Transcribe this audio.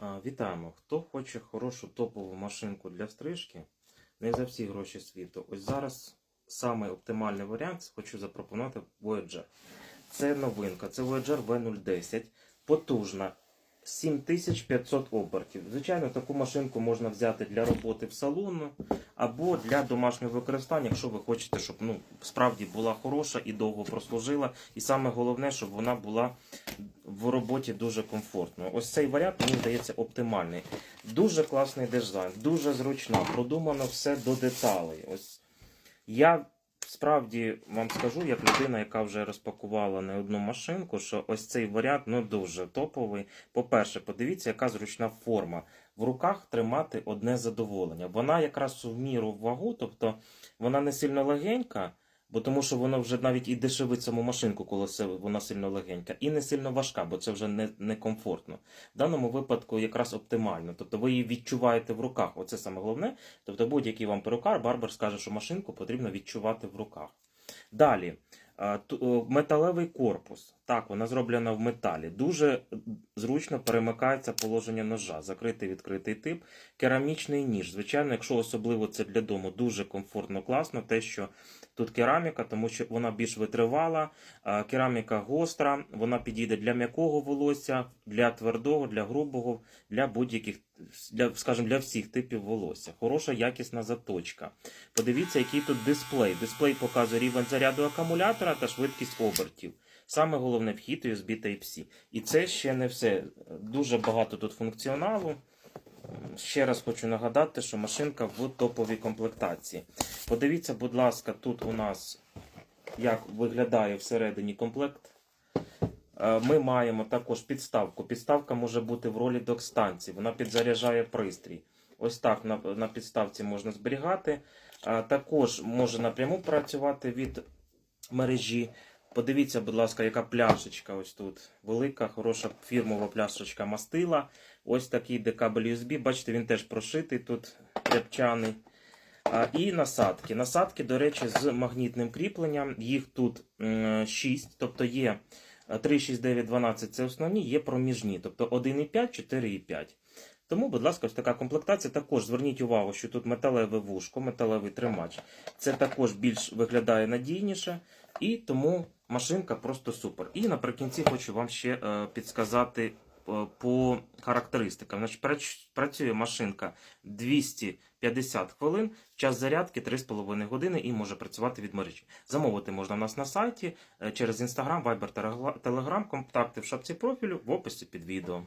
Вітаємо! Хто хоче хорошу топову машинку для стрижки, не за всі гроші світу. Ось зараз самий оптимальний варіант хочу запропонувати Voyager. Це новинка, це Voyager V010, потужна. 7500 обертів. Звичайно, таку машинку можна взяти для роботи в салону або для домашнього використання, якщо ви хочете, щоб ну, справді була хороша і довго прослужила. І саме головне, щоб вона була в роботі дуже комфортно. Ось цей варіант мені здається оптимальний. Дуже класний дизайн, дуже зручна, продумано все до деталей. Ось я справді вам скажу, як людина, яка вже розпакувала не одну машинку, що ось цей варіант ну дуже топовий. По-перше, подивіться, яка зручна форма. В руках тримати одне задоволення. Вона якраз в міру вагу, тобто вона не сильно легенька. Бо тому що воно вже навіть і дешевить саму машинку, коли це вона сильно легенька, і не сильно важка, бо це вже не, не комфортно. В даному випадку якраз оптимально. Тобто ви її відчуваєте в руках. Оце саме головне. Тобто будь-який вам перукар, барбер скаже, що машинку потрібно відчувати в руках. Далі. Металевий корпус. Так, вона зроблена в металі. Дуже зручно перемикається положення ножа. Закритий відкритий тип. Керамічний ніж. Звичайно, якщо особливо це для дому, дуже комфортно, класно. Те, що тут кераміка, тому що вона більш витривала. Кераміка гостра, вона підійде для м'якого волосся, для твердого, для грубого, для будь-яких, для, скажімо, для всіх типів волосся. Хороша якісна заточка. Подивіться, який тут дисплей. Дисплей показує рівень заряду акумулятора та швидкість обертів. Саме головне вхід USB Type-C. І це ще не все. Дуже багато тут функціоналу. Ще раз хочу нагадати, що машинка в топовій комплектації. Подивіться, будь ласка, тут у нас як виглядає всередині комплект. Е, Ми маємо також підставку. Підставка може бути в ролі док-станції. Вона підзаряджає пристрій. Ось так на, на підставці можна зберігати. Е, Також може напряму працювати від мережі. Подивіться, будь ласка, яка пляшечка ось тут. Велика, хороша фірмова пляшечка мастила. Ось такий декабель USB. Бачите, він теж прошитий тут рябчаний. А, І насадки. Насадки, до речі, з магнітним кріпленням. Їх тут 6, тобто є е, 3, 6, 9, 12 це основні, є проміжні, тобто 1,5, 4,5. Тому, будь ласка, ось така комплектація. Також зверніть увагу, що тут металеве вушко, металевий тримач. Це також більш виглядає надійніше. І тому машинка просто супер. І наприкінці хочу вам ще е, підсказати по характеристикам. Значить, працює машинка 250 хвилин, час зарядки 3,5 години і може працювати від мережі. Замовити можна в нас на сайті е, через Instagram, Viber, Telegram, контакти в шапці профілю в описі під відео.